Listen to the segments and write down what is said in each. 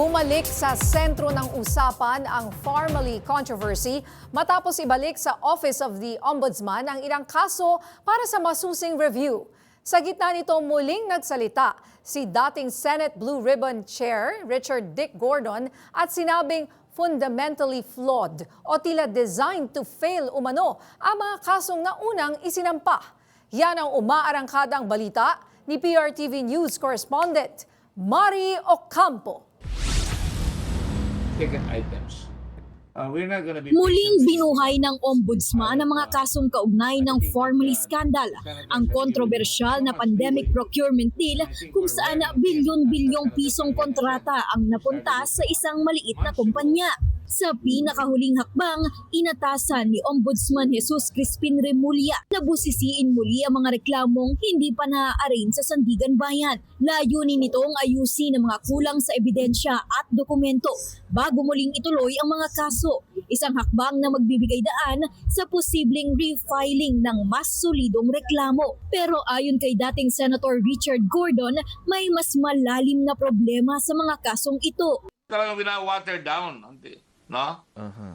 Bumalik sa sentro ng usapan ang Farmally controversy matapos ibalik sa Office of the Ombudsman ang ilang kaso para sa masusing review. Sa gitna nito muling nagsalita si dating Senate Blue Ribbon Chair Richard Dick Gordon at sinabing fundamentally flawed o tila designed to fail umano ang mga kasong naunang isinampa. Yan ang umaarangkadang balita ni PRTV News correspondent Mari Ocampo. Ticket items. Uh, we're not gonna be... Muling binuhay ng ombudsman ang mga kasong kaugnay ng formally scandal, ang kontrobersyal na pandemic procurement deal kung saan bilyon-bilyong pisong kontrata ang napunta sa isang maliit na kumpanya. Sa pinakahuling hakbang, inatasan ni Ombudsman Jesus Crispin Remulla na busisiin muli ang mga reklamong hindi pa na-arrange sa Sandigan Bayan. Layunin nitong ayusin ang mga kulang sa ebidensya at dokumento bago muling ituloy ang mga kaso. Isang hakbang na magbibigay daan sa posibleng refiling ng mas solidong reklamo. Pero ayon kay dating Senator Richard Gordon, may mas malalim na problema sa mga kasong ito. Talagang bina-water down. No?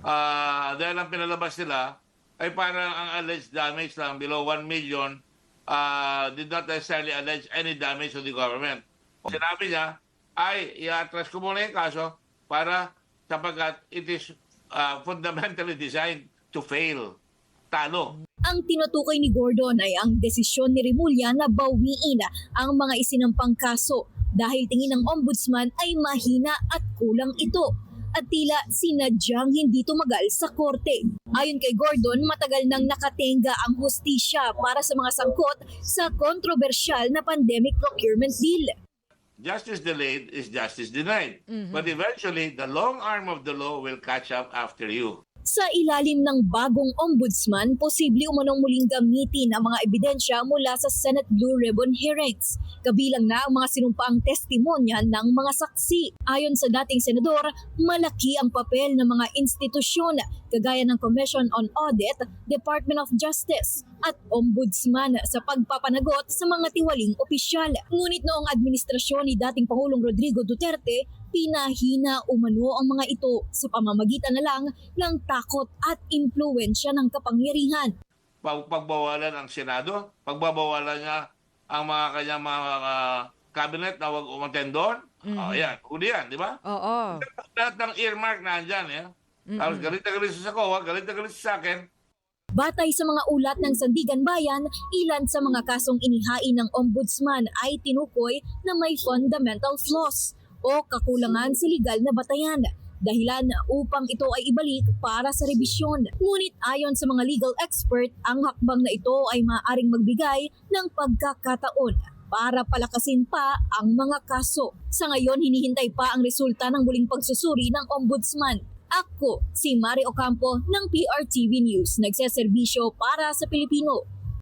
Ah, dahil ang pinalabas nila ay parang ang alleged damage lang below 1 million ah, did not necessarily allege any damage to the government. Sinabi niya, ay i-atras ko muna yung kaso para sapagkat it is ah, fundamentally designed to fail. Talo. Ang tinutukoy ni Gordon ay ang desisyon ni Remulla na bawiin ang mga isinampang kaso dahil tingin ng ombudsman ay mahina at kulang ito at tila sinadyang hindi tumagal sa korte. Ayon kay Gordon, matagal nang nakatenga ang hustisya para sa mga sangkot sa kontrobersyal na pandemic procurement deal. Justice delayed is justice denied. But eventually, the long arm of the law will catch up after you. Sa ilalim ng bagong ombudsman, posible umanong muling gamitin ang mga ebidensya mula sa Senate Blue Ribbon hearings. Kabilang na ang mga sinumpaang testimonya ng mga saksi. Ayon sa dating senador, malaki ang papel ng mga institusyon kagaya ng Commission on Audit, Department of Justice at Ombudsman sa pagpapanagot sa mga tiwaling opisyal. Ngunit noong administrasyon ni dating Pangulong Rodrigo Duterte, pinahina umano ang mga ito sa pamamagitan na lang ng takot at impluensya ng kapangyarihan. Pag pagbawalan ang Senado, pagbabawalan niya ang mga kanyang mga ah, cabinet na huwag umattend doon. Oh, yan. Huli yan, di ba? Oo. Lahat ng earmark nandyan, eh. Tapos galit na galit sa COA, galit na galit sa akin. Batay sa mga ulat ng Sandigan Bayan, ilan sa mga kasong inihain ng ombudsman ay tinukoy na may fundamental flaws o kakulangan sa legal na batayan. Dahilan upang ito ay ibalik para sa rebisyon. Ngunit ayon sa mga legal expert, ang hakbang na ito ay maaaring magbigay ng pagkakataon para palakasin pa ang mga kaso. Sa ngayon, hinihintay pa ang resulta ng muling pagsusuri ng ombudsman. Ako, si Mari Ocampo ng PRTV News, nagseserbisyo para sa Pilipino.